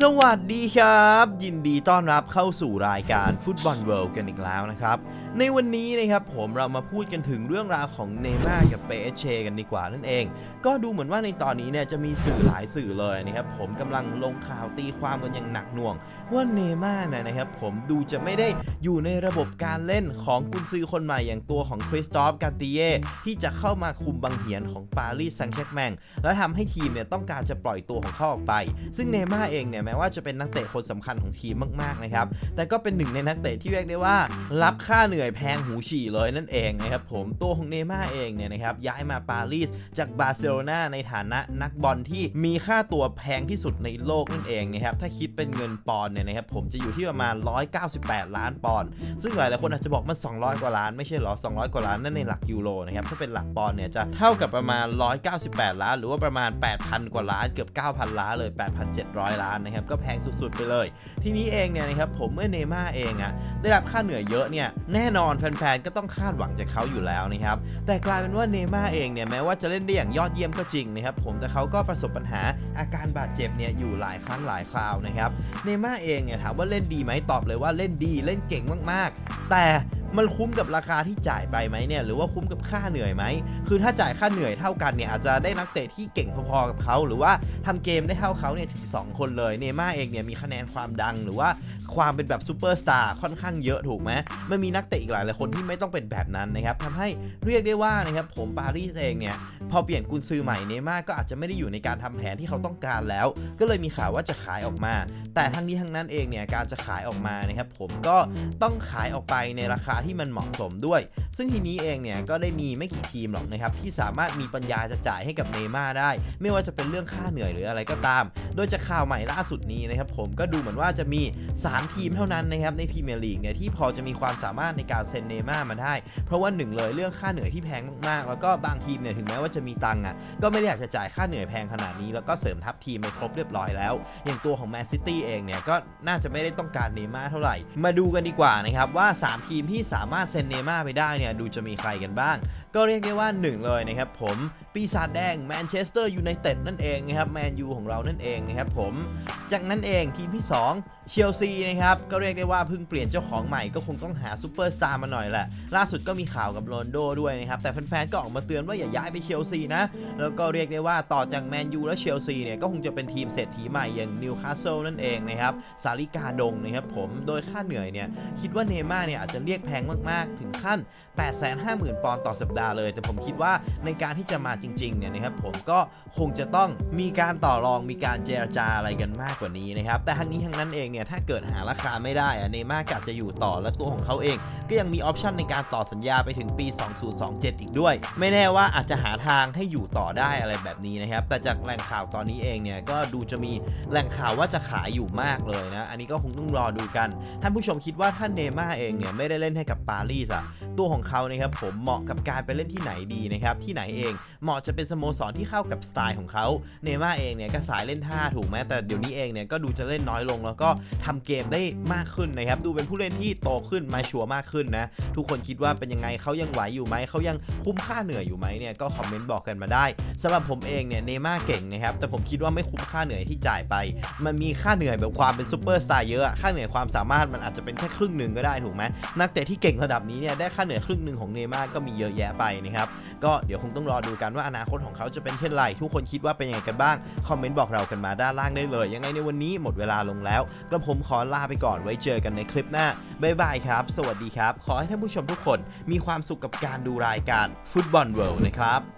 สวัสดีครับ ยินดีต้อนรับเข้าสู่รายการฟุตบอลเวิลด์กันอีกแล้วนะครับ ในวันนี้นะครับผมเรามาพูดกันถึงเรื่องราวของเนม่ากับเปเชกันดีกว่านั่นเอง ก็ดูเหมือนว่าในตอนนี้เนี่ยจะมีสื่อหลายสื่อเลยนะครับผมกำลังลงข่าวตีความกันอย่างหนักหน่วง ว่าเนม่านะนะครับผมดูจะไม่ได้อยู่ในระบบการเล่นของกุนซือคนใหม่อย่างตัวของคริสตอฟกาติเย่ที่จะเข้ามาคุมบังเหียนของปารีสแซงต์แชร์กแมงและทำให้ทีมเนี่ยต้องการจะปล่อยตัวของเขาออกไป ซึ่งเนม่าเองเนี่ยแม้ว่าจะเป็นนักเตะคนสำคัญของทีมมากๆนะครับแต่ก็เป็นหนึ่งในนักเตะที่เรียกได้ว่า รับค่าเหนื่อยแพงหูฉี่เลยนั่นเองนะครับผมตัวของเนย์ม่าเองเนี่ยนะครับย้ายมาปารีสจากบาร์เซโลนาในฐานะนักบอลที่มีค่าตัวแพงที่สุดในโลกนั่นเองนะครับถ้าคิดเป็นเงินปอนด์เนี่ยนะครับผมจะอยู่ที่ประมาณ 198 ล้านปอนด์ซึ่งหลายๆคนอาจจะบอกมัน 200 กว่าล้านไม่ใช่หรอ 200 กว่าล้านนั่นในหลักยูโรนะครับถ้าเป็นหลักปอนด์เนี่ยจะเท่ากับประมาณ 198 ล้าน หรือว่าประมาณ 8,000 กว่าล้านเกือบ 9,000 ล้านเลย 8,700 ล้านนะครับก็แพงสุดๆไปเลย ทีนี้เองเนี่ยนะครับผมเมื่อเนย์ม่าเองอะ ได้รับค่าเหนื่อยเยอะเนี่ยแน่นอนแฟนๆก็ต้องคาดหวังจากเขาอยู่แล้วนะครับแต่กลายเป็นว่าเนย์ม่าเองเนี่ยแม้ว่าจะเล่นได้อย่างยอดเยี่ยมก็จริงนะครับผมแต่เขาก็ประสบปัญหาอาการบาดเจ็บเนี่ยอยู่หลายครั้งหลายคราวนะครับเนย์ม่าเองเนี่ยถามว่าเล่นดีไหมตอบเลยว่าเล่นดีเล่นเก่งมากๆ แต่มันคุ้มกับราคาที่จ่ายไปไหมเนี่ยหรือว่าคุ้มกับค่าเหนื่อยไหมคือถ้าจ่ายค่าเหนื่อยเท่ากันเนี่ยอาจจะได้นักเตะที่เก่งพอๆกับเขาหรือว่าทำเกมได้เท่าเขาเนี่ยถึงสองคนเลยเนม่าเองเนี่ยมีคะแนนความดังหรือว่าความเป็นแบบซูเปอร์สตาร์ค่อนข้างเยอะถูกไหมมันมีนักเตะอีกหลายหลายคนที่ไม่ต้องเป็นแบบนั้นนะครับทำให้เรียกได้ว่านะครับผมปารีสเองเนี่ยพอเปลี่ยนกุนซือใหม่เนม่าก็อาจจะไม่ได้อยู่ในการทำแผนที่เขาต้องการแล้ว ก็เลยมีข่าวว่าจะขายออกมา แต่ทั้งนี้ทั้งนั้นเองเนี่ยการจะขายออกมานะครับผมก็ต้องขายออกไปในราคาที่มันเหมาะสมด้วย ซึ่งทีนี้เองเนี่ยก็ได้มีไม่กี่ทีมหรอกนะครับที่สามารถมีปัญญาจะจ่ายให้กับเนม่าได้ ไม่ว่าจะเป็นเรื่องค่าเหนื่อยหรืออะไรก็ตาม โดยจากข่าวใหม่ล่าสุดนี้นะครับผมก็ดูเหมือนว่าจะมี 3 ทีมเท่านั้นนะครับในพรีเมียร์ลีกเนี่ยที่พอจะมีความสามารถในการเซ็นเนม่ามาได้ เพราะว่าหนึ่งเลยเรื่องค่าเหนื่อยที่แพงมากๆ แล้วก็บางทีมเนี่ยถึงแม้ว่าจะมีตังค์อะก็ไม่ได้อยากจะจ่ายค่าเหนื่อยแพงขนาดนี้ แล้วก็เสริมทัพทีมไปครบเรียบร้อยแล้ว อย่างตัวของแมนซิตี้เองเนี่ยก็น่าจะไม่ได้ต้องการเนม่าเท่าไหร่ มาดูกันดีกว่านะครับว่า 3 ทีมที่สามารถเซ็นเนม่าไปได้เนี่ยดูจะมีใครกันบ้าง ก็เรียกได้ว่า 1 เลยนะครับผม ปีศาจแดงแมนเชสเตอร์ยูไนเต็ดนั่นเองนะครับแมนยูของเรานั่นเองนะครับผมจากนั้นเองทีมที่ 2 เชลซีนะครับก็เรียกได้ว่าเพิ่งเปลี่ยนเจ้าของใหม่ก็คงต้องหาซูเปอร์สตาร์มาหน่อยแหละล่าสุดก็มีข่าวกับโรนโดด้วยนะครับ แต่แฟนๆก็ออกมาเตือนว่าอย่าย้ายไปเชลซีนะ แล้วก็เรียกได้ว่าต่อจากแมนยูและเชลซีเนี่ยก็คงจะเป็นทีมเศรษฐีใหม่อย่างนิวคาสเซิลนั่นเองนะครับสาริกาดงนะครับผมโดยค่าเหนื่อยเนี่ยคิดว่าเนย์ม่าเนี่ยอาจจะเรียกแพงมากๆ ถึงขั้น 850,000 ปอนด์ต่อสัปดาห์เลย แต่ผมคิดว่าในการที่จะมาจริงๆเนี่ยนะครับผมก็คงจะต้องมีการต่อรองมีการเจรจาอะไรกันมากกว่านี้นะครับแต่ทั้งนี้ทั้งนั้นเองเนี่ยถ้าเกิดหาราคาไม่ได้อะเนม่ากะจะอยู่ต่อและตัวของเขาเอง ก็ยังมีออปชันในการต่อสัญญาไปถึงปี 2027 อีกด้วย ไม่แน่ว่าอาจจะหาทางให้อยู่ต่อได้อะไรแบบนี้นะครับแต่จากแหล่งข่าวตอนนี้เองเนี่ยก็ดูจะมีแหล่งข่าวว่าจะขายอยู่มากเลยนะอันนี้ก็คงต้องรอดูกัน ท่านผู้ชมคิดว่าท่านเนม่าเองเนี่ยไม่ได้เล่นให้กับปารีสอะ ตัวของเขานะครับผมเหมาะกับการไปเล่นที่ไหนดีนะครับที่ไหนเองเหมาะจะเป็นสโมสรที่เข้ากับสไตล์ของเขาเนม่าเองเนี่ยก็สายเล่นท่าถูกไหมแต่เดี๋ยวนี้เองเนี่ยก็ดูจะเล่นน้อยลง แล้วก็ทำเกมได้มากขึ้นนะครับดูเป็นผู้เล่นที่โตขึ้นมาชัวร์มากขึ้นนะทุกคนคิดว่าเป็นยังไงเขายังไหวอยู่ไหมเขายังคุ้มค่าเหนื่อยอยู่ไหมเนี่ยก็คอมเมนต์บอกกันมาได้สำหรับผมเองเนี่ยเนม่าเก่งนะครับแต่ผมคิดว่าไม่คุ้มค่าเหนื่อยที่จ่ายไป มันมีค่าเหนื่อยแบบความเป็นซูเปอร์สตาร์เยอะอะค่าเหนื่อยความสามารถมันอาจจะเป็นแค่ครึ่งหนึ่งก็ได้ถูกไหมนักเตะที่เก่งระดับนี้เนี่ยได้ค่าเหนื่อยครึ่งหนึ่งของเนย์ม่าก็มีเยอะแยะไปนะครับ ก็เดี๋ยวคงต้องรอดูกันว่าอนาคตของเขาจะเป็นเช่นไร ทุกคนคิดว่าเป็นยังไงกันบ้าง คอมเมนต์บอกเรากันมาด้านล่างได้เลย ยังไงในวันนี้หมดเวลาลงแล้วกระผมขอลาไปก่อนไว้เจอกันในคลิปหน้าบ๊ายบายครับ สวัสดีครับ ขอให้ท่านผู้ชมทุกคนมีความสุขกับการดูรายการฟุตบอลเวิลด์นะครับ